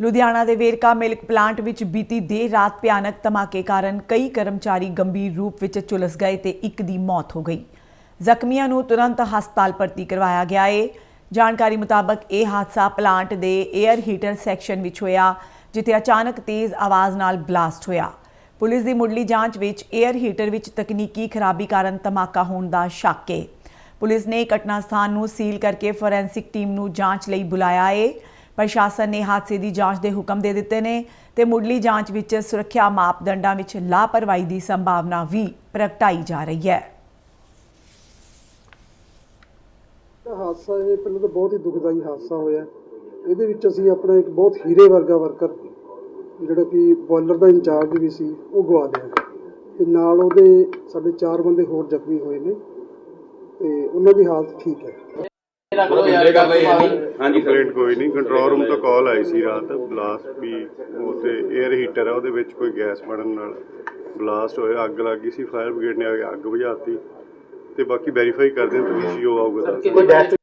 ਲੁਧਿਆਣਾ ਦੇ Verka milk plant ਵਿੱਚ ਬੀਤੀ ਦੇਰ ਰਾਤ ਭਿਆਨਕ ਧਮਾਕੇ ਕਾਰਨ ਕਈ ਕਰਮਚਾਰੀ ਗੰਭੀਰ ਰੂਪ ਵਿੱਚ ਝੁਲਸ ਗਏ ਤੇ ਇੱਕ ਦੀ ਮੌਤ ਹੋ ਗਈ। ਜ਼ਖਮੀਆਂ ਨੂੰ ਤੁਰੰਤ ਹਸਪਤਾਲ ਭਰਤੀ ਕਰਵਾਇਆ ਗਿਆ ਏ। ਜਾਣਕਾਰੀ ਮੁਤਾਬਕ ਇਹ ਹਾਦਸਾ ਪਲਾਂਟ ਦੇ 에ਅਰ ਹੀਟਰ ਸੈਕਸ਼ਨ ਵਿੱਚ ਹੋਇਆ, ਜਿੱਥੇ ਅਚਾਨਕ ਤੇਜ਼ ਆਵਾਜ਼ ਨਾਲ ਬਲਾਸਟ ਹੋਇਆ। ਪੁਲਿਸ ਦੀ ਮੁੱਢਲੀ ਜਾਂਚ ਵਿੱਚ 에ਅਰ ਹੀਟਰ ਵਿੱਚ ਤਕਨੀਕੀ ਖਰਾਬੀ ਕਾਰਨ ਧਮਾਕਾ ਹੋਣ ਦਾ ਸ਼ੱਕ ਏ। ਪੁਲਿਸ ਨੇ ਘਟਨਾ ਸਥਾਨ ਨੂੰ ਸੀਲ ਕਰਕੇ ਫੋਰੈਂਸਿਕ ਟੀਮ ਨੂੰ ਜਾਂਚ ਲਈ ਬੁਲਾਇਆ ਏ। ਪ੍ਰਸ਼ਾਸਨ ਨੇ ਹਾਦਸੇ ਦੀ ਜਾਂਚ ਦੇ ਹੁਕਮ ਦੇ ਦਿੱਤੇ ਨੇ ਤੇ ਮੁੱਢਲੀ ਜਾਂਚ ਵਿੱਚ ਸੁਰੱਖਿਆ ਮਾਪਦੰਡਾਂ ਵਿੱਚ ਲਾਪਰਵਾਹੀ ਦੀ ਸੰਭਾਵਨਾ ਵੀ ਪ੍ਰਗਟਾਈ ਜਾ ਰਹੀ ਹੈ। ਹਾਦਸਾ ਇਹ ਪਹਿਲਾਂ ਤਾਂ ਬਹੁਤ ਹੀ ਦੁਖਦਾਈ ਹਾਦਸਾ ਹੋਇਆ। ਇਹਦੇ ਵਿੱਚ ਅਸੀਂ ਆਪਣਾ ਇੱਕ ਬਹੁਤ ਹੀਰੇ ਵਰਗਾ ਵਰਕਰ, ਜਿਹੜਾ ਕਿ ਬੋਇਲਰ ਦਾ ਇੰਚਾਰਜ ਵੀ ਸੀ, ਉਹ ਗਵਾ ਲਿਆ। ਤੇ ਨਾਲ ਉਹਦੇ ਸਾਡੇ ਚਾਰ ਬੰਦੇ ਹੋਰ ਜ਼ਖਮੀ ਹੋਏ ਨੇ ਤੇ ਉਹਨਾਂ ਦੀ ਹਾਲਤ ਠੀਕ ਹੈ। ਹਾਂਜੀ ਕੰਪਲੇਂਟ ਕੋਈ ਨਹੀਂ ਕੰਟਰੋਲ ਰੂਮ ਤੋਂ ਕਾਲ ਆਈ ਸੀ ਰਾਤ ਬਲਾਸਟ ਵੀ ਉਤੇ 에ਅਰ ਹੀਟਰ ਆ ਉਹਦੇ ਵਿੱਚ ਕੋਈ ਗੈਸ ਬਣਨ ਨਾਲ ਬਲਾਸਟ ਹੋਇਆ ਅੱਗ ਲੱਗ ਗਈ ਸੀ ਫਾਇਰ ਬ੍ਰਿਗੇਡ ਨੇ ਆ ਕੇ ਅੱਗ ਬੁਝਾਤੀ ਤੇ ਬਾਕੀ ਵੈਰੀਫਾਈ ਕਰਦੇ ਹਾਂ ਤੁਸੀਂ ਉਹ ਆਊਗਾ ਦੱਸ। ਕੋਈ ਡੈਥ